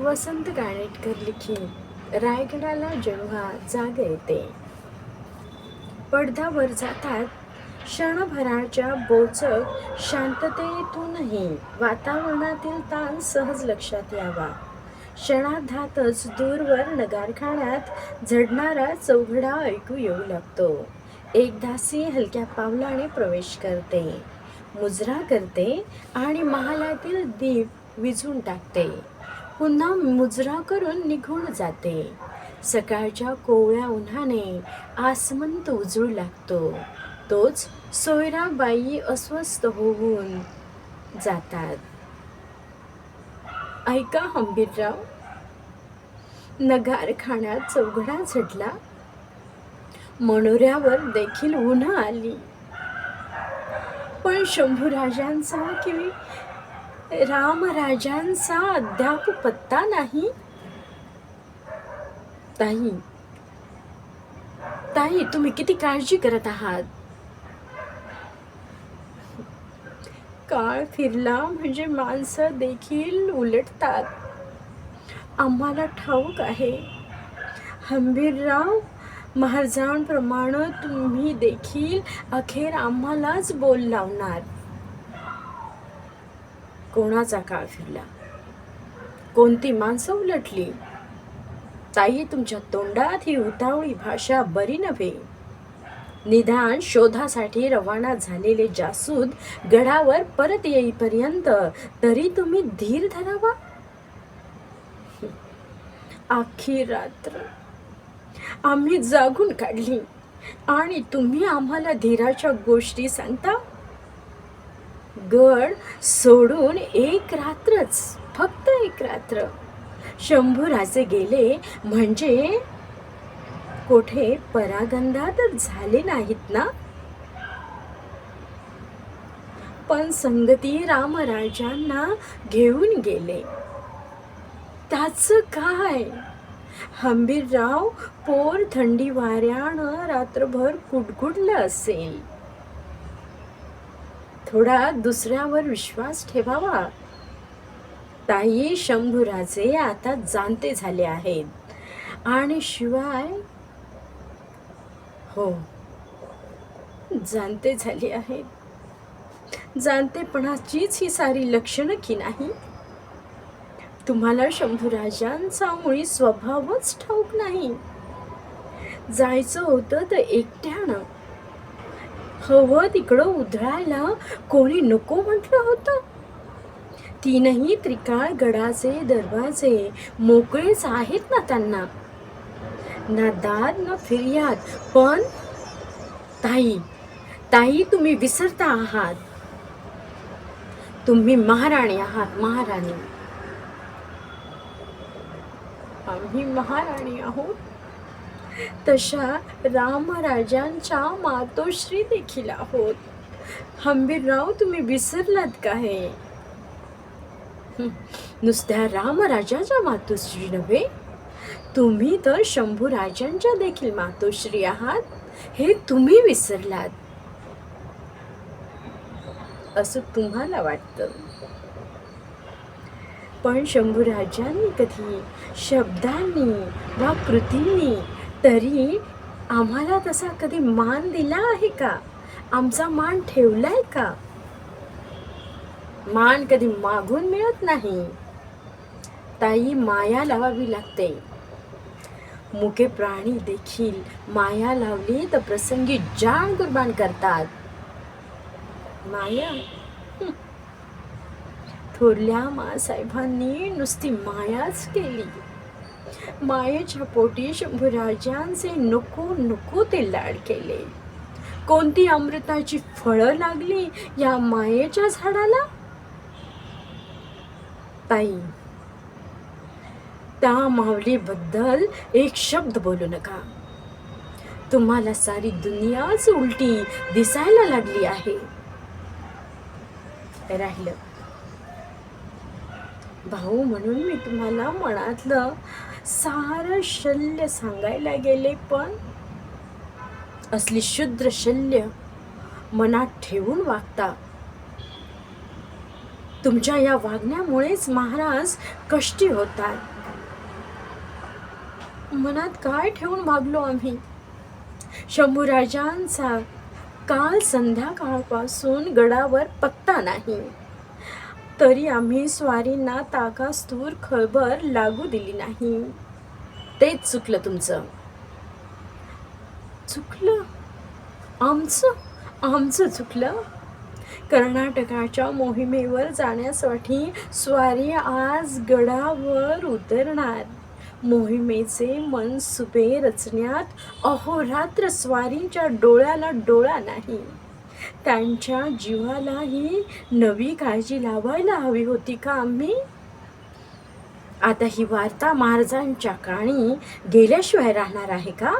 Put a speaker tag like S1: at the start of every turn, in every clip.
S1: वसंत गाणेटकर लिखित रायगडाला जेव्हा जाग येते. पडद्यावर जातात क्षणभराच्या बोचक शांततेतूनही वातावरणातील ताण सहज लक्षात यावा. क्षणार्धातच दूरवर नगारखान्यात झडणारा चौघडा ऐकू येऊ लागतो. एक दासी हलक्या पावलाने प्रवेश करते मुजरा करते आणि महालातील दीप विझून टाकते. पुन्हा मुजरा करून निघून जाते. सकाळच्या कोवळ्या उन्हाने आसमंत उजळू लागतो. तोच सोयराबाई अस्वस्थ होऊन जातात. ऐका हंबीरराव. नगारखान्यात चौघडा झडला मनोऱ्यावर देखील उन्हा आली. पण शंभूराजांचा किंवा रामराजांचा अद्याप पत्ता नाही. ताई ताई तुम्ही किती काळजी करत आहात? काळ फिरला म्हणजे माणसं देखील उलटतात. आम्हाला ठाऊक आहे. हंबीरराव महाराजांप्रमाणे तुम्ही देखील अखेर आम्हालाच बोल लावणार. कोणाचा काळ फिरला? कोणती माणसं उलटली? ताई तुमच्या तोंडात ही उतावळी भाषा बरी नव्हे. निदान शोधासाठी रवाना झालेले जासूद गडावर परत येईपर्यंत तरी तुम्ही धीर धरावा? आखी रात्र. आम्ही जागून काढली. आणि तुम्ही आम्हाला धीराच्या गोष्टी सांगता? गड सोडून एक रात्रच फक्त एक रात्र. शंभूराजे गेले म्हणजे कोठे परागंधातच झाले नाहीत ना? पण संगती रामराजांना घेऊन गेले. त्याच काय? हंबीरराव पोर थंडी वाऱ्यानं रात्रभर कुडकुडलं असेल. थोडा दुसऱ्यावर विश्वास ठेवावा. ताई शंभूराजे आता जाणते झाले आहेत. आणि शिवाय हो जाणते झाले आहेत. जाणतेपणाचीच ही सारी लक्षणं की नाही? तुम्हाला शंभूराजांचा मुळी स्वभावच ठाऊक नाही. जायचं होतं तर एकट्यानं हवं तिकडं उधळायला कोणी नको म्हटलं होतं. तीनही त्रिकाळ गडाचे दरवाजे मोकळेच आहेत ना त्यांना. ना दाद ना फिर्याद पण ताई ताई तुम्ही विसरता आहात. तुम्ही महाराणी आहात महाराणी. आम्ही महाराणी आहोत. तशा रामराजांच्या मातोश्री देखील आहोत हंबीरराव तुम्ही विसरलात का हे? नुसत्या रामराजाच्या मातोश्री नव्हे. तुम्ही तर शंभू राजांच्या देखील मातोश्री आहात हे तुम्ही विसरलात. असं तुम्हाला वाटतं. पण शंभूराजांनी कधी शब्दांनी वा कृतींनी तरी आम्हाला तसा कधी मान दिला आहे का? आमचा मान ठेवलाय का? मान कधी मागून मिळत नाही. ताई माया लावावी लागते. मुके प्राणी देखील माया लावली तर प्रसंगी जान कुर्बान करतात. माया? थोरल्या मासाहेबांनी नुसती मायाच केली. मायेच्या पोटी शंभूराजांचे नको नको ते लाड केले. कोणती अमृताची फळं लागली या मायेच्या झाडाला? ताई त्या माऊलीबद्दल एक शब्द बोलू नका. तुम्हाला सारी दुनियाच उलटी दिसायला लागली आहे. राहिलं. भाऊ म्हणून मी तुम्हाला मनातलं सारं शल्य सांगायला गेले पण असली शुद्र शल्य मनात ठेवून वागता. तुमच्या या वागण्यामुळेच महाराज कष्टी होतात. मनात काय ठेवून वागलो आम्ही? शंभूराजांचा काल संध्याकाळपासून गडावर पत्ता नाही. तरी आम्ही स्वारींना ताकास्तूर खळबर लागू दिली नाही. तेच चुकलं तुमचं. चुकलं? आमचं? आमचं चुकलं? कर्नाटकाच्या मोहिमेवर जाण्यासाठी स्वारी आज गडावर उतरणार. मोहिमेचे मनसुबे रचण्यात अहोरात्र स्वारींच्या डोळ्याला डोळा नाही. त्यांच्या जीवालाही नवी काळजी लावायला हवी होती का आम्ही? आता ही वार्ता महाराजांच्या काणी गेल्याशिवाय राहणार आहे का?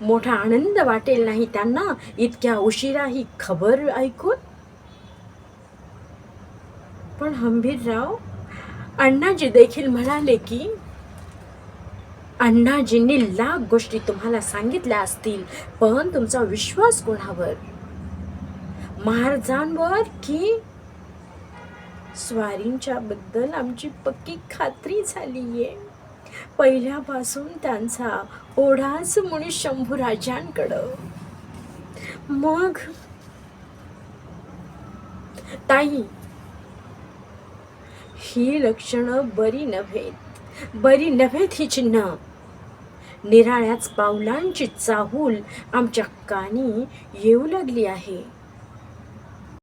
S1: मोठा आनंद वाटेल नाही त्यांना इतक्या उशिरा ही खबर ऐकून? पण हंबीरराव अण्णाजी देखील म्हणाले की अण्णाजींनी लाख गोष्टी तुम्हाला सांगितल्या असतील पण तुमचा विश्वास कोणावर? महाराजांवर की स्वारींच्या बद्दल आमची पक्की खात्री झालीये? पहिल्यापासून त्यांचा ओढाच मुनी शंभूराजांकडं मग? ताई ही लक्षणं बरी नव्हेत. बरी नव्हेत ही चिन्ह. निराळ्याच पावलांची चाहूल आमच्या कानी येऊ लागली आहे.